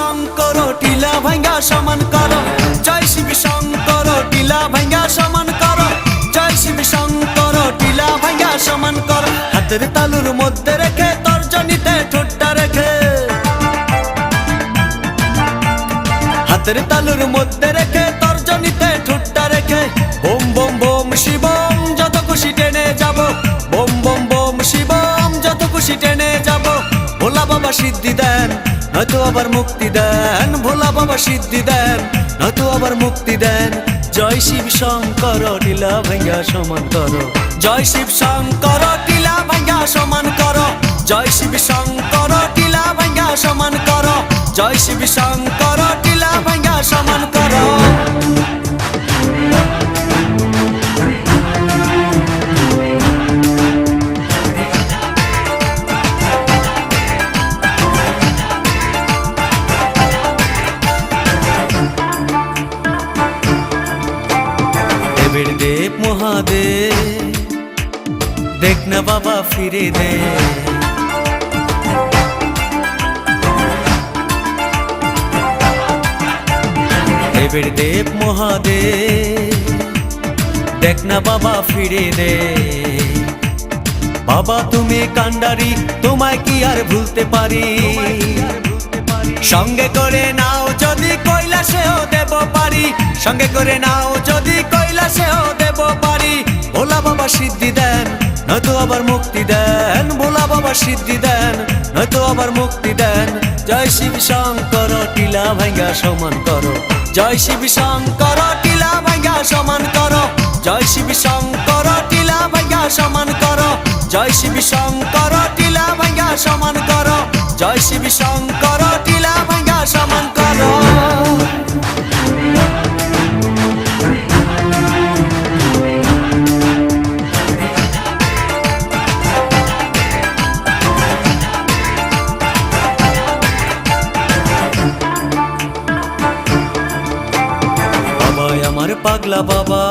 শঙ্কর, টিলা ভাঙ্গা সমান কর। জয় শিব শঙ্কর, টিলা ভাঙ্গা সমান কর। জয় শিব শঙ্কর, টিলা ভাঙ্গা সমান কর। হাতের তালুর মধ্যে রেখে তর্জনীতে ঠোঁটটা রেখে। হাতের তালুর মধ্যে রেখে বাবা সিদ্ধি দেন, নয়তো আবার মুক্তি দেন। ভোলা বাবা সিদ্ধি দেন, নয়তো আবার মুক্তি দেন। জয় শিব শঙ্কর, টিলা ভাইয়া সমান কর। জয় শিব শঙ্কর, টিলা ভাইয়া সমান কর। জয় শিব শঙ্কর দেবের দেব মহাদেব দেখ না বাবা ফিরে দে দেবের দেব মহাদেব দেখ না বাবা ফিরে দে বাবা তুমি কান্ডারি তোমায় কি আর ভুলতে পারি সঙ্গে করে নাও যদি কৈলাসেও দেব পারি। সঙ্গে করে নাও যদি কৈলাসেও দেব পারি। ভোলা বাবা সিদ্ধি দেন, নয়তো আবার মুক্তি দেন। ভোলা বাবা সিদ্ধি দেন, নয়তো আবার মুক্তি দেন। জয় শিব শঙ্কর, টিলা ভাঙ্গা সমান করো। জয় শিব শঙ্কর, টিলা ভাঙ্গা সমান করো। জয় শিব শঙ্কর, টিলা ভাঙ্গা সমান করো। জয় শিব শঙ্কর, টিলা ভাঙ্গা সমান করো। জয় শিব শঙ্কর আমার পাগলা বাবা।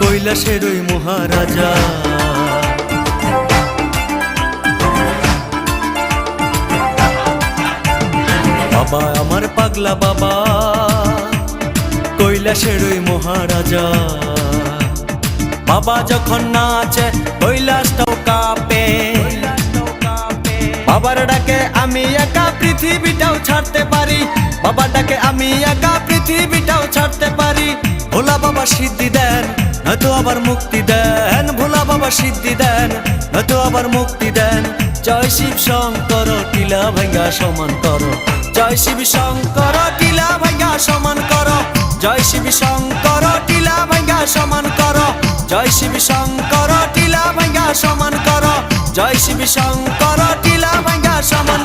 কৈলাসের ওই মহারাজা। বাবা আমার পাগলা বাবা, কৈলাসের ওই মহারাজা। বাবা যখন নাচে কৈলাসটাও কাঁপে বাবার ডাকে, আমি একা পৃথিবীটাও ছাড়তে পারি। বাবার ডাকে আমি একা পৃথিবীটাও ছাড়তে পারি। ভোলা বাবা সিদ্ধি দেন, নয়তো আবার মুক্তি দেন। ভোলা বাবা সিদ্ধি দেন, নয়তো আবার মুক্তি দেন। জয় শিব শঙ্কর, টিলা ভাঙ্গা সমান করো। জয় শিব শঙ্কর, টিলা ভাঙ্গা সমান কর। জয় শিব শঙ্কর, টিলা ভাঙ্গা সমান কর। জয় শিব শঙ্কর, টিলা ভাঙ্গা সমান কর। জয় শিব শঙ্কর, টিলা ভাঙ্গা সমান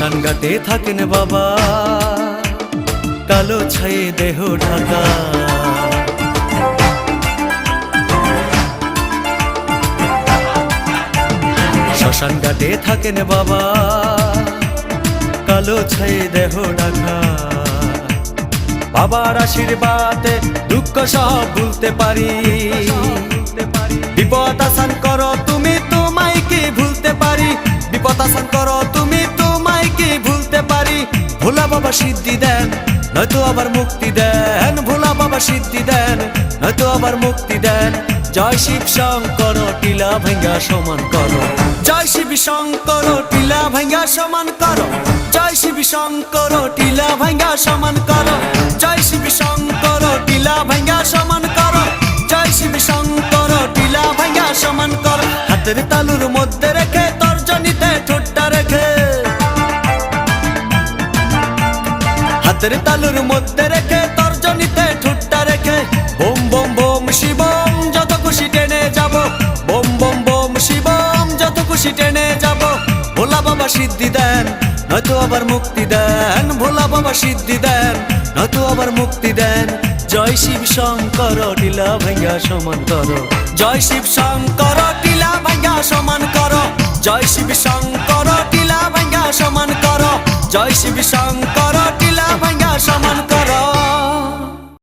শ্মশান ঘাটে থাকেন বাবা। কালো ছাই দেহ ঢাকা। শ্মশান ঘাটে থাকেন বাবা। কালো ছাই দেহ ঢাকা। বাবার আশীর্বাদে দুঃখ সব ভুলতে পারি। বিপদ আসান করো তুমি, তোমায় কি ভুলতে পারি? বিপদ আসান করো পারি, ভোলা বাবা সিদ্ধি দেন, নয়তো আবার মুক্তি দেন। ভোলা বাবা সিদ্ধি দেন, নয়তো আবার মুক্তি দেন। জয় শিব শঙ্কর, টিলা ভাঙ্গা সমান করো। জয় শিব শঙ্কর, টিলা ভাঙ্গা সমান করো। জয় শিব শঙ্কর, টিলা ভাঙ্গা সমান করো। জয় শিব শঙ্কর, টিলা ভাঙ্গা সমান করো। জয় শিব শঙ্কর, টিলা ভাঙ্গা সমান কর। হাতের তালুর মধ্যে হাতের তালুর মধ্যে রেখে তর্জনীতে ঠুট্টা রেখে বোম বোম বোম, শিবম, যত খুশি টেনে যাব। বোম বোম বোম, শিবম, যত খুশি টেনে যাব। ভোলা বাবা সিদ্ধি দেন, নয়তো আবার মুক্তি দেন। ভোলা বাবা সিদ্ধি দেন, নয়তো আবার মুক্তি দেন। জয় শিব শঙ্কর, টিলা ভাইয়া সমান করো। জয় শিব শঙ্কর, টিলা ভাইয়া সমান করো। জয় শিব শঙ্কর, টিলা ভাইয়া সমান করো। জয় শিব শঙ্কর টিলা ভাঙ্গা সমান